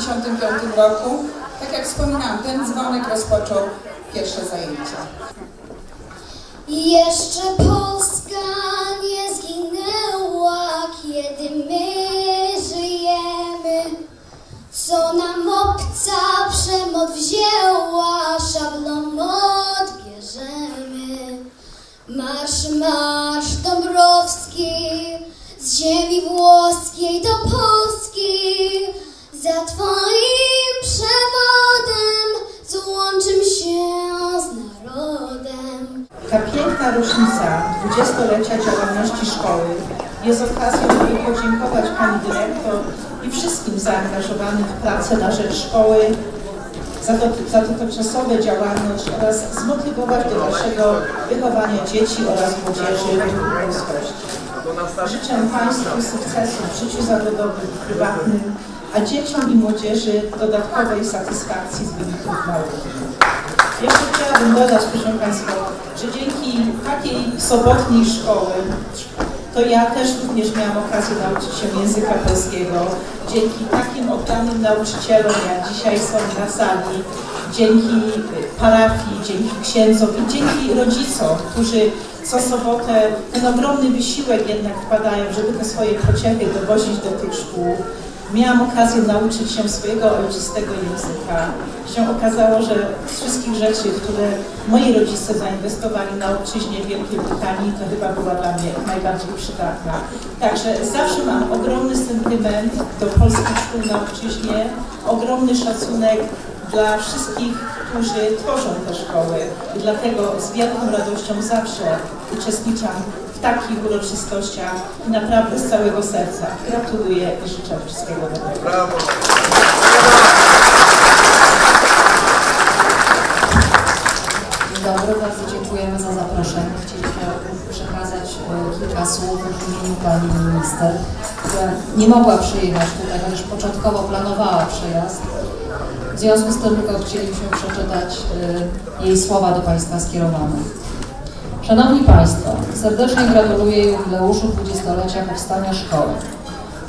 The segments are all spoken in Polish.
1995 roku. Tak jak wspominałam, ten dzwonek rozpoczął pierwsze zajęcia. Jeszcze Polska nie zginęła, kiedy my żyjemy. Co nam obca przemoc wzięła, szablon odbierzemy. Marsz, marsz Dąbrowski, z ziemi włoskiej do Polski, za Twoim przewodem złączym się z narodem. Ta piękna rocznica dwudziestolecia działalności szkoły jest okazją, by podziękować Pani Dyrektor i wszystkim zaangażowanym w pracę na rzecz szkoły za, to, za dotychczasowe działalność oraz zmotywować do dalszego wychowania dzieci oraz młodzieży w polskości. Życzę Państwu sukcesu w życiu zawodowym prywatnym, a dzieciom i młodzieży dodatkowej satysfakcji z wyników nauki. Jeszcze chciałabym dodać, proszę Państwa, że dzięki takiej sobotniej szkoły, to ja też również miałam okazję nauczyć się języka polskiego. Dzięki takim oddanym nauczycielom, jak dzisiaj są na sali, dzięki parafii, dzięki księdzom i dzięki rodzicom, którzy co sobotę ten ogromny wysiłek jednak wkładają, żeby te swoje pociechy dowozić do tych szkół. Miałam okazję nauczyć się swojego ojczystego języka. Się okazało, że z wszystkich rzeczy, które moi rodzice zainwestowali na obczyźnie Wielkiej Brytanii, to chyba była dla mnie najbardziej przydatna. Także zawsze mam ogromny sentyment do polskich szkół na obczyźnie, ogromny szacunek dla wszystkich, którzy tworzą te szkoły. I dlatego z wielką radością zawsze uczestniczam w takich uroczystościach i naprawdę z całego serca gratuluję i życzę wszystkiego dobrego. Brawo! Dzień dobry, bardzo dziękujemy za zaproszenie. Chcieliśmy przekazać e, kilka słów w imieniu Pani Minister, nie mogła przyjechać tutaj, chociaż początkowo planowała przyjazd. W związku z tym tylko chcieliśmy przeczytać e, jej słowa do Państwa skierowane. Szanowni Państwo, serdecznie gratuluję jubileuszu 20-lecia powstania szkoły.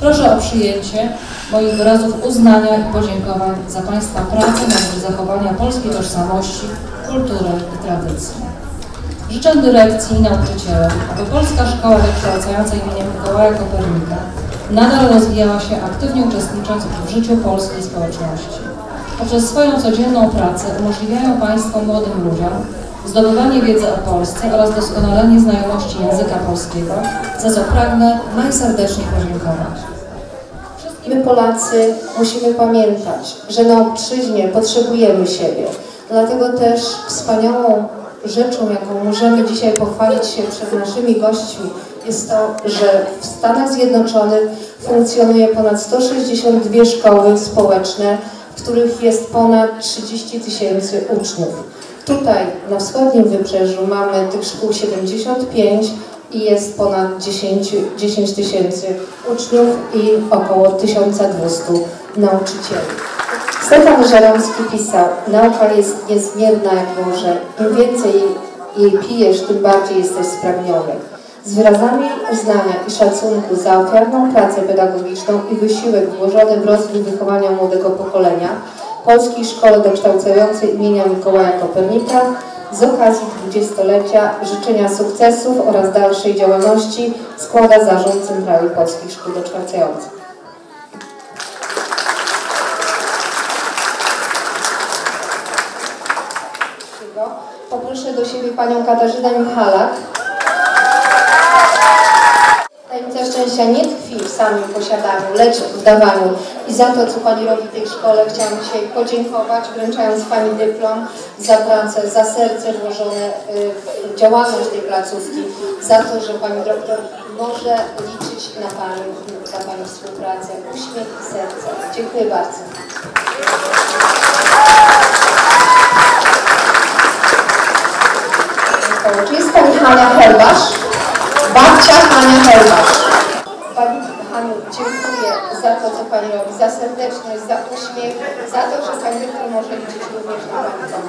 Proszę o przyjęcie moich wyrazów uznania i podziękowań za Państwa pracę na rzecz zachowania polskiej tożsamości, kultury i tradycji. Życzę dyrekcji i nauczycielom, aby Polska Szkoła Wykształcająca imieniem Mikołaja Kopernika nadal rozwijała się aktywnie uczestnicząc w życiu polskiej społeczności. Poprzez swoją codzienną pracę umożliwiają Państwo młodym ludziom zdobywanie wiedzy o Polsce oraz doskonalenie znajomości języka polskiego, za co pragnę najserdeczniej podziękować. My Polacy musimy pamiętać, że na obczyźnie potrzebujemy siebie. Dlatego też wspaniałą rzeczą, jaką możemy dzisiaj pochwalić się przed naszymi gośćmi, jest to, że w Stanach Zjednoczonych funkcjonuje ponad 162 szkoły społeczne, w których jest ponad 30 tysięcy uczniów. Tutaj na wschodnim wybrzeżu mamy tych szkół 75 i jest ponad 10 tysięcy uczniów i około 1200 nauczycieli. Stefan Żeromski pisał, nauka jest niezmierna jak morze, im więcej jej pijesz, tym bardziej jesteś spragniony. Z wyrazami uznania i szacunku za ofiarną pracę pedagogiczną i wysiłek włożony w rozwój wychowania młodego pokolenia, Polskiej Szkole Dokształcającej imienia Mikołaja Kopernika z okazji dwudziestolecia życzenia sukcesów oraz dalszej działalności składa Zarząd Centrali Polskich Szkół Dokształcających. Panią Katarzynę Michalak. Tajemnica szczęścia nie tkwi w samym posiadaniu, lecz w dawaniu. I za to, co Pani robi w tej szkole, chciałam dzisiaj podziękować, wręczając Pani dyplom za pracę, za serce włożone w działalność tej placówki, za to, że Pani doktor może liczyć na Pani, na Pani współpracę. Uśmiech i serce. Dziękuję bardzo. Czy jest Pani Hania Helbasz? Babcia Hania Helbasz. Pani Haniu, dziękuję za to, co Pani robi, za serdeczność, za uśmiech, za to, że Pani dyrektor może liczyć również na Pani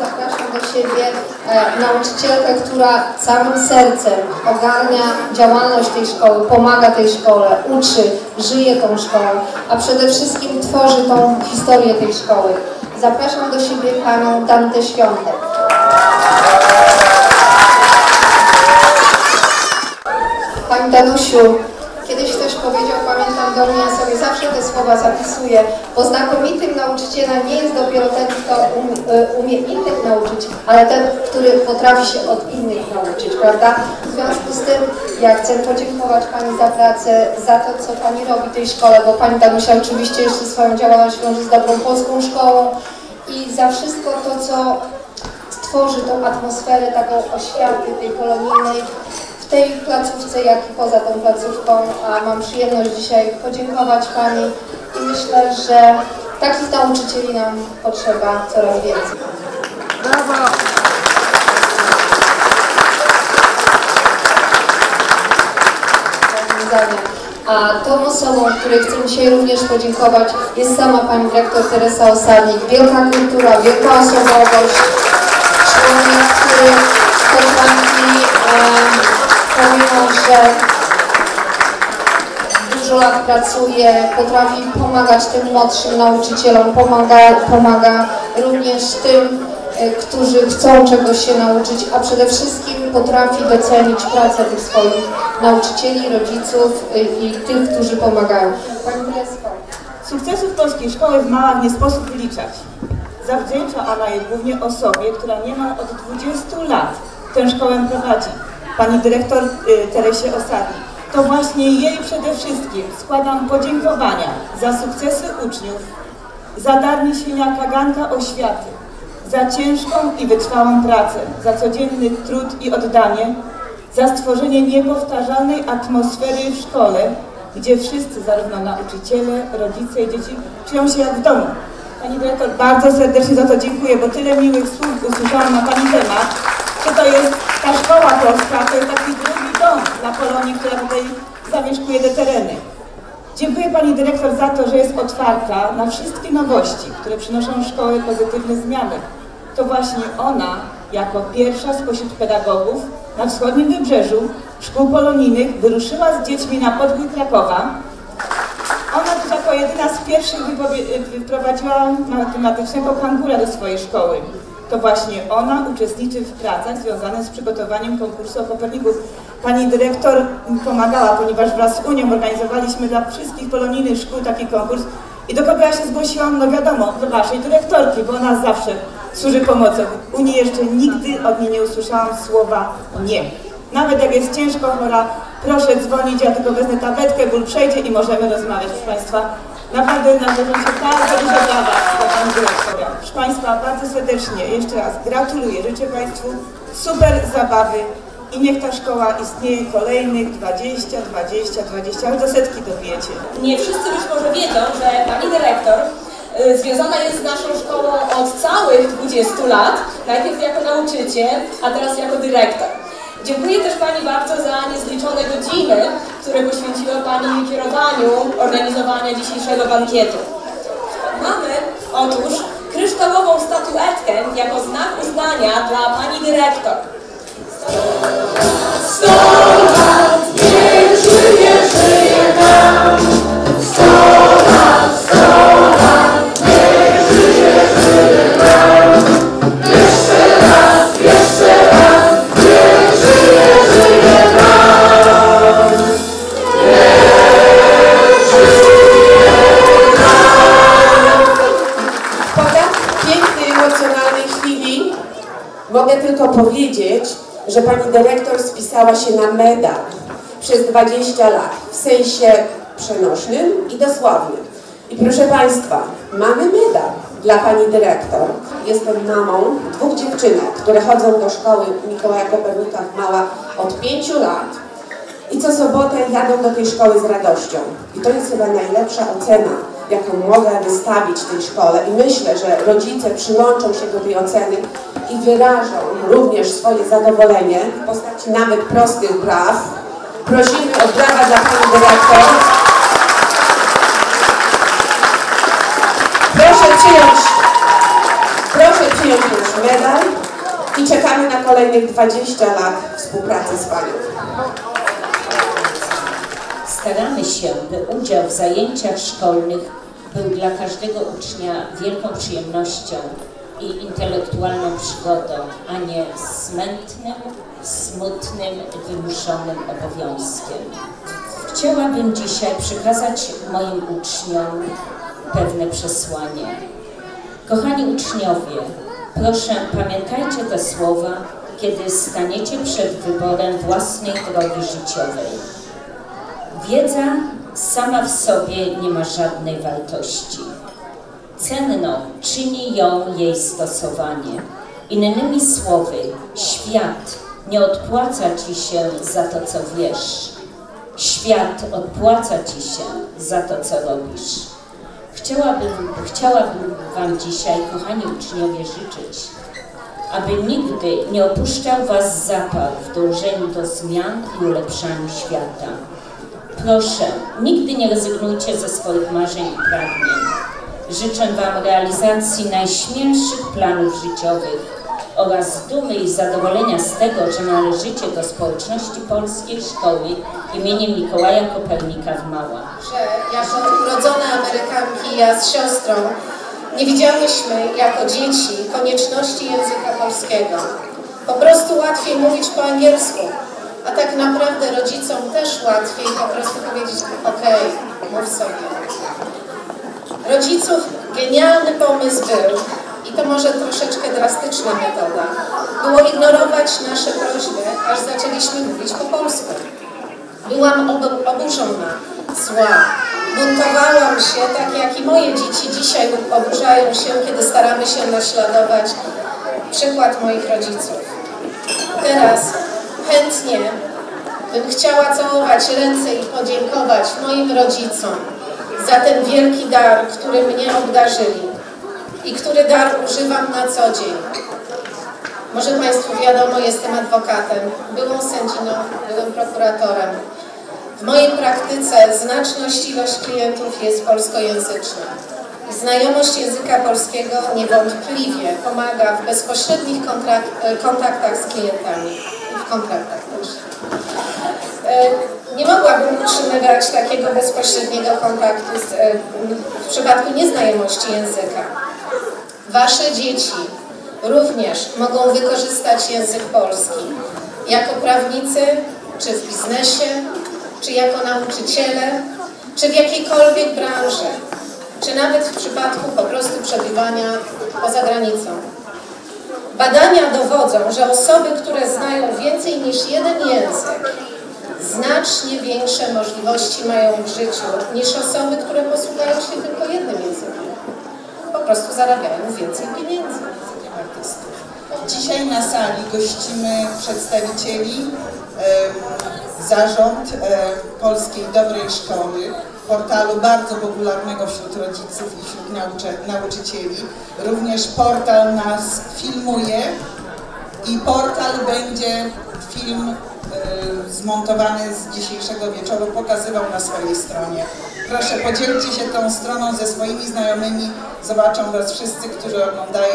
zapraszam do siebie e, nauczycielkę, która całym sercem ogarnia działalność tej szkoły, pomaga tej szkole, uczy, żyje tą szkołą, a przede wszystkim tworzy tą historię tej szkoły. Zapraszam do siebie panią Dantę Świątek. Pani Danusiu, kiedyś ktoś powiedział, pamiętam do mnie, ja sobie zawsze te słowa zapisuję, bo znakomitym nauczycielem nie jest dopiero ten, kto um, y, umie innych nauczyć, ale ten, który potrafi się od innych nauczyć, prawda? W związku z tym ja chcę podziękować Pani za pracę, za to, co Pani robi w tej szkole, bo Pani Danusia oczywiście jeszcze swoją działalność wiąże z dobrą polską szkołą i za wszystko to, co stworzy tą atmosferę taką oświaty tej kolonijnej w tej placówce, jak i poza tą placówką. A mam przyjemność dzisiaj podziękować Pani i myślę, że takich nauczycieli nam potrzeba coraz więcej. rozwiązania. A tą osobą, której chcę dzisiaj również podziękować, jest sama pani dyrektor Teresa Osadnik. Wielka kultura, wielka osobowość, człowiek, który potrafi, pomimo że dużo lat pracuje, potrafi pomagać tym młodszym nauczycielom, pomaga, pomaga również tym, e, którzy chcą czegoś się nauczyć, a przede wszystkim potrafi docenić pracę tych swoich nauczycieli, rodziców e, i tych, którzy pomagają. Pani Kresko. Sukcesów polskiej szkoły w Małach nie sposób wyliczać. Zawdzięcza ona je głównie osobie, która niemal od 20 lat tę szkołę prowadzi, pani dyrektor y, Teresie Osadnik. To właśnie jej przede wszystkim składam podziękowania za sukcesy uczniów, za dar niesienia kaganka oświaty, za ciężką i wytrwałą pracę, za codzienny trud i oddanie, za stworzenie niepowtarzalnej atmosfery w szkole, gdzie wszyscy, zarówno nauczyciele, rodzice i dzieci, czują się jak w domu. Pani dyrektor, bardzo serdecznie za to dziękuję, bo tyle miłych słów usłyszałam na Pani temat, że to jest ta szkoła polska, to jest taki drugi dom dla Polonii, która tutaj zamieszkuje te tereny. Dziękuję Pani Dyrektor za to, że jest otwarta na wszystkie nowości, które przynoszą szkoły pozytywne zmiany. To właśnie ona, jako pierwsza spośród pedagogów na wschodnim wybrzeżu szkół polonijnych, wyruszyła z dziećmi na podbój Krakowa. Ona też jako jedyna z pierwszych wyprowadziła matematycznego kangura do swojej szkoły. To właśnie ona uczestniczy w pracach związanych z przygotowaniem konkursu o Koperniku. Pani dyrektor pomagała, ponieważ wraz z Unią organizowaliśmy dla wszystkich polonijnych szkół taki konkurs. I do kogo ja się zgłosiłam? No wiadomo, do waszej dyrektorki, bo ona zawsze służy pomocą. Unii jeszcze nigdy od niej nie usłyszałam słowa nie. Nawet jak jest ciężko chora, proszę dzwonić, ja tylko wezmę tabletkę, ból przejdzie i możemy rozmawiać. Proszę Państwa, naprawdę należą się bardzo duże brawa dla Pani Dyrektora. Proszę Państwa, bardzo serdecznie jeszcze raz gratuluję, życzę Państwu super zabawy i niech ta szkoła istnieje kolejnych 20, 20, 20, aż do setki dobijecie. Nie wszyscy być może wiedzą, że Pani Dyrektor y, związana jest z naszą szkołą od całych 20 lat, najpierw jako nauczyciel, a teraz jako dyrektor. Dziękuję też Pani bardzo za niezliczone godziny, które poświęciła Pani kierowaniu organizowania dzisiejszego bankietu. Mamy otóż kryształową statuetkę jako znak uznania dla Pani Dyrektor. Sto lat, mogę tylko powiedzieć, że pani dyrektor spisała się na medal przez 20 lat, w sensie przenośnym i dosłownym. I proszę Państwa, mamy medal dla pani dyrektor. Jestem mamą dwóch dziewczynek, które chodzą do szkoły Mikołaja Kopernika Mała od pięciu lat i co sobotę jadą do tej szkoły z radością. I to jest chyba najlepsza ocena, jaką mogę wystawić tej szkole i myślę, że rodzice przyłączą się do tej oceny i wyrażą również swoje zadowolenie w postaci nawet prostych braw. Prosimy o brawa dla Pani Dyrektor. Proszę przyjąć, proszę przyjąć nasz medal i czekamy na kolejnych 20 lat współpracy z Panią. Staramy się, by udział w zajęciach szkolnych był dla każdego ucznia wielką przyjemnością i intelektualną przygodą, a nie smętnym, smutnym, wymuszonym obowiązkiem. Chciałabym dzisiaj przekazać moim uczniom pewne przesłanie. Kochani uczniowie, proszę pamiętajcie te słowa, kiedy staniecie przed wyborem własnej drogi życiowej. Wiedza sama w sobie nie ma żadnej wartości. Cenną czyni ją jej stosowanie. Innymi słowy, świat nie odpłaca ci się za to, co wiesz. Świat odpłaca ci się za to, co robisz. Chciałabym, chciałabym Wam dzisiaj, kochani uczniowie, życzyć, aby nigdy nie opuszczał Was zapał w dążeniu do zmian i ulepszaniu świata. Proszę, nigdy nie rezygnujcie ze swoich marzeń i pragnień. Życzę Wam realizacji najśmielszych planów życiowych oraz dumy i zadowolenia z tego, że należycie do społeczności Polskiej Szkoły imieniem Mikołaja Kopernika w Mała. że jako urodzone Amerykanki, ja z siostrą, nie widziałyśmy jako dzieci konieczności języka polskiego. Po prostu łatwiej mówić po angielsku, a tak naprawdę rodzicom też łatwiej po prostu powiedzieć okej, mów sobie. Rodziców genialny pomysł był, i to może troszeczkę drastyczna metoda, było ignorować nasze prośby, aż zaczęliśmy mówić po polsku. Byłam ob- oburzona, zła. Buntowałam się, tak jak i moje dzieci dzisiaj oburzają się, kiedy staramy się naśladować przykład moich rodziców. Teraz chętnie bym chciała całować ręce i podziękować moim rodzicom za ten wielki dar, który mnie obdarzyli i który dar używam na co dzień. Może Państwu wiadomo, jestem adwokatem, byłą sędziną, byłym prokuratorem. W mojej praktyce znaczność ilość klientów jest polskojęzyczna. Znajomość języka polskiego niewątpliwie pomaga w bezpośrednich kontaktach z klientami w kontraktach też. E, Nie mogłabym utrzymywać takiego bezpośredniego kontaktu z, e, w przypadku nieznajomości języka. Wasze dzieci również mogą wykorzystać język polski jako prawnicy, czy w biznesie, czy jako nauczyciele, czy w jakiejkolwiek branży, czy nawet w przypadku po prostu przebywania poza granicą. Badania dowodzą, że osoby, które znają więcej niż jeden język, znacznie większe możliwości mają w życiu niż osoby, które posługują się tylko jednym językiem. Po prostu zarabiają więcej pieniędzy. artystów. Dzisiaj na sali gościmy przedstawicieli, zarząd Polskiej Dobrej Szkoły, portalu bardzo popularnego wśród rodziców i wśród nauczy- nauczycieli. Również portal nas filmuje i portal będzie film e, zmontowany z dzisiejszego wieczoru pokazywał na swojej stronie. Proszę podzielcie się tą stroną ze swoimi znajomymi, zobaczą Was wszyscy, którzy oglądają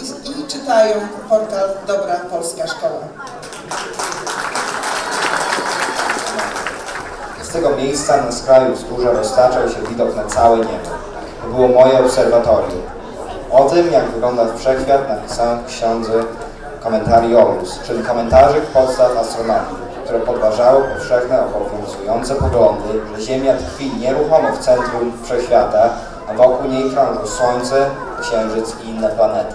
i, i czytają portal Dobra Polska Szkoła. Z tego miejsca na skraju wzgórza roztaczał się widok na całe niebo. To było moje obserwatorium. O tym, jak wygląda wszechświat, napisałem w ksiądze Commentariolus, czyli komentarzy podstaw astronomii, które podważały powszechne obowiązujące poglądy, że Ziemia tkwi nieruchomo w centrum wszechświata, a wokół niej krążą Słońce, Księżyc i inne planety.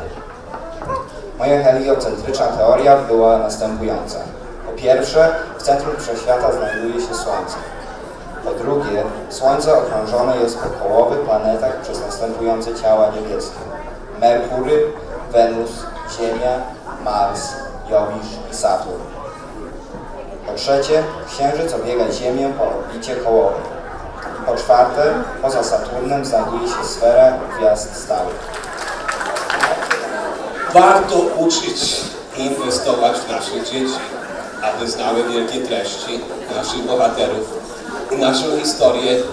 Moja heliocentryczna teoria była następująca. Po pierwsze, w centrum wszechświata znajduje się Słońce. Po drugie, Słońce okrążone jest po połowych planetach przez następujące ciała niebieskie. Merkury, Wenus, Ziemia, Mars, Jowisz i Saturn. Po trzecie, Księżyc obiega Ziemię po orbicie kołowej. I po czwarte, poza Saturnem znajduje się sfera gwiazd stałych. Warto uczyć i inwestować w nasze dzieci, aby znały wielkie treści naszych bohaterów i naszą historię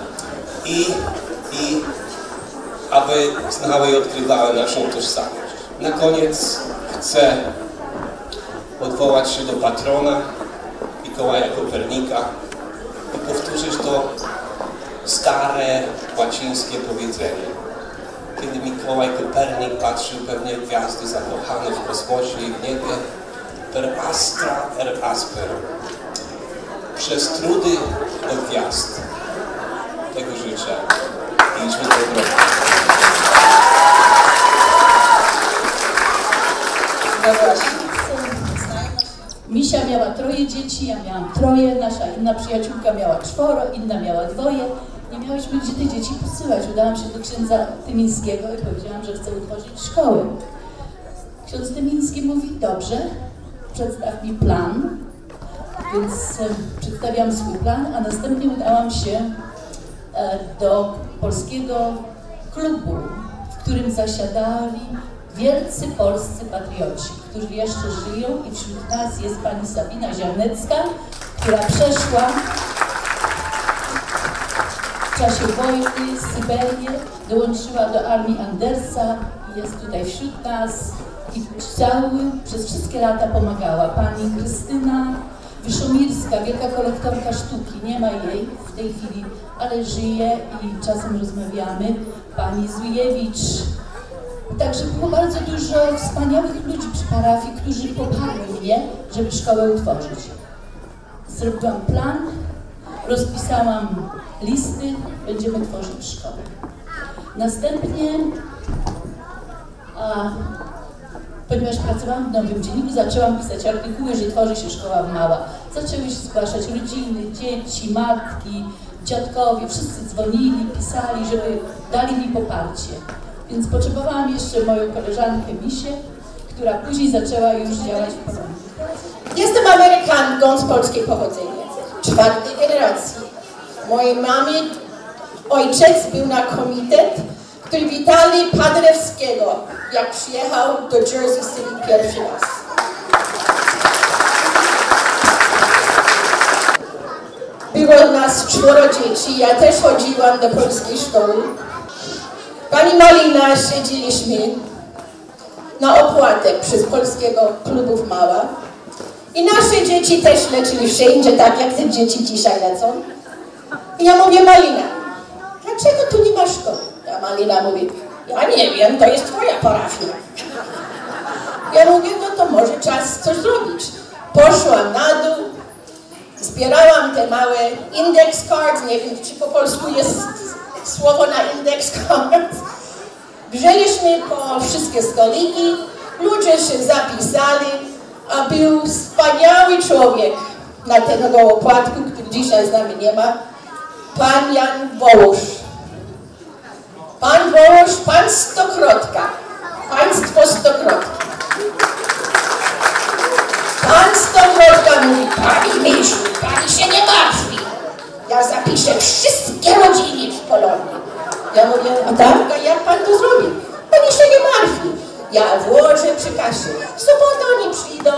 i, i aby znały i odkrywały naszą tożsamość. Na koniec chcę odwołać się do patrona Mikołaja Kopernika i powtórzyć to stare łacińskie powiedzenie. Kiedy Mikołaj Kopernik patrzył pewnie gwiazdy zakochane w kosmosie i w niebie, per astra per asper, przez trudy do gwiazd. Tego życzę. I idźmy do drogi. Misia miała troje dzieci, ja miałam troje, nasza inna przyjaciółka miała czworo, inna miała dwoje. Nie miałyśmy gdzie te dzieci posyłać. Udałam się do księdza Tymińskiego i powiedziałam, że chcę utworzyć szkołę. Ksiądz Tymiński mówi, dobrze, przedstaw mi plan. Więc e, przedstawiłam swój plan, a następnie udałam się e, do polskiego klubu, w którym zasiadali wielcy polscy patrioci, którzy jeszcze żyją i wśród nas jest pani Sabina Ziarnecka, która przeszła w czasie wojny Syberię, dołączyła do armii Andersa, jest tutaj wśród nas i cały, przez wszystkie lata pomagała. Pani Krystyna Wyszomirska, wielka kolektorka sztuki, nie ma jej w tej chwili, ale żyje i czasem rozmawiamy. Pani Zujewicz, Także było bardzo dużo wspaniałych ludzi przy parafii, którzy poparli mnie, żeby szkołę utworzyć. Zrobiłam plan, rozpisałam listy, będziemy tworzyć szkołę. Następnie, a, ponieważ pracowałam w Nowym Dzienniku, zaczęłam pisać artykuły, że tworzy się szkoła Mała. Zaczęły się zgłaszać rodziny, dzieci, matki, dziadkowie, wszyscy dzwonili, pisali, żeby dali mi poparcie. Więc potrzebowałam jeszcze moją koleżankę Misię, która później zaczęła już działać w porządku. Jestem Amerykanką z polskiej pochodzenia, czwartej generacji. Mojej mamie ojciec był na komitet, który witali Paderewskiego, jak przyjechał do Jersey City pierwszy raz. Było nas czworo dzieci, ja też chodziłam do polskiej szkoły. Pani Malina siedzieliśmy na opłatek przez polskiego klubów Mała. I nasze dzieci też leciły wszędzie, tak jak te dzieci dzisiaj lecą. I ja mówię, Malina, dlaczego tu Malina mówi, ja nie wiem, to jest twoja parafia. Ja mówię, no to może czas coś zrobić. Poszłam na dół, zbierałam te małe index cards, nie wiem, czy po polsku jest słowo na index cards. Wzięliśmy po wszystkie stoliki, ludzie się zapisali, a był wspaniały człowiek na tego opłatku, który dzisiaj z nami nie ma, pan Jan Wołosz. Pan Wołosz, pan Stokrotka, państwo Stokrotka. Pan Stokrotka mówi, pani Misiu, pani się nie martwi. Ja zapiszę wszystkie rodziny w Polonii. Ja mówię, a tak, jak pan to zrobi? Pani się nie martwi. Ja włożę przy kasie. W sobotę oni przyjdą,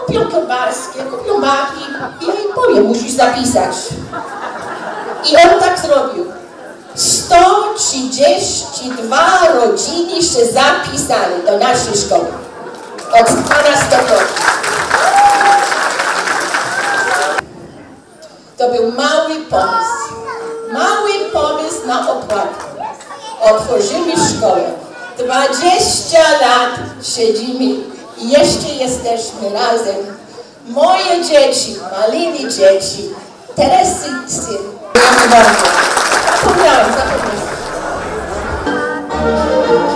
kupią kiełbaskę, kupią maki i ja im powiem, musisz zapisać. I on tak zrobił. 132 rodziny się zapisali do naszej szkoły. Od pana Stokrotka. To był mały pomysł. Mały pomysł na opłatę. Otworzymy szkołę. 20 lat siedzimy i jeszcze jesteśmy razem. Moje dzieci, Maliny dzieci, Teresy syn. Zapomniałam, zapomniałam. Música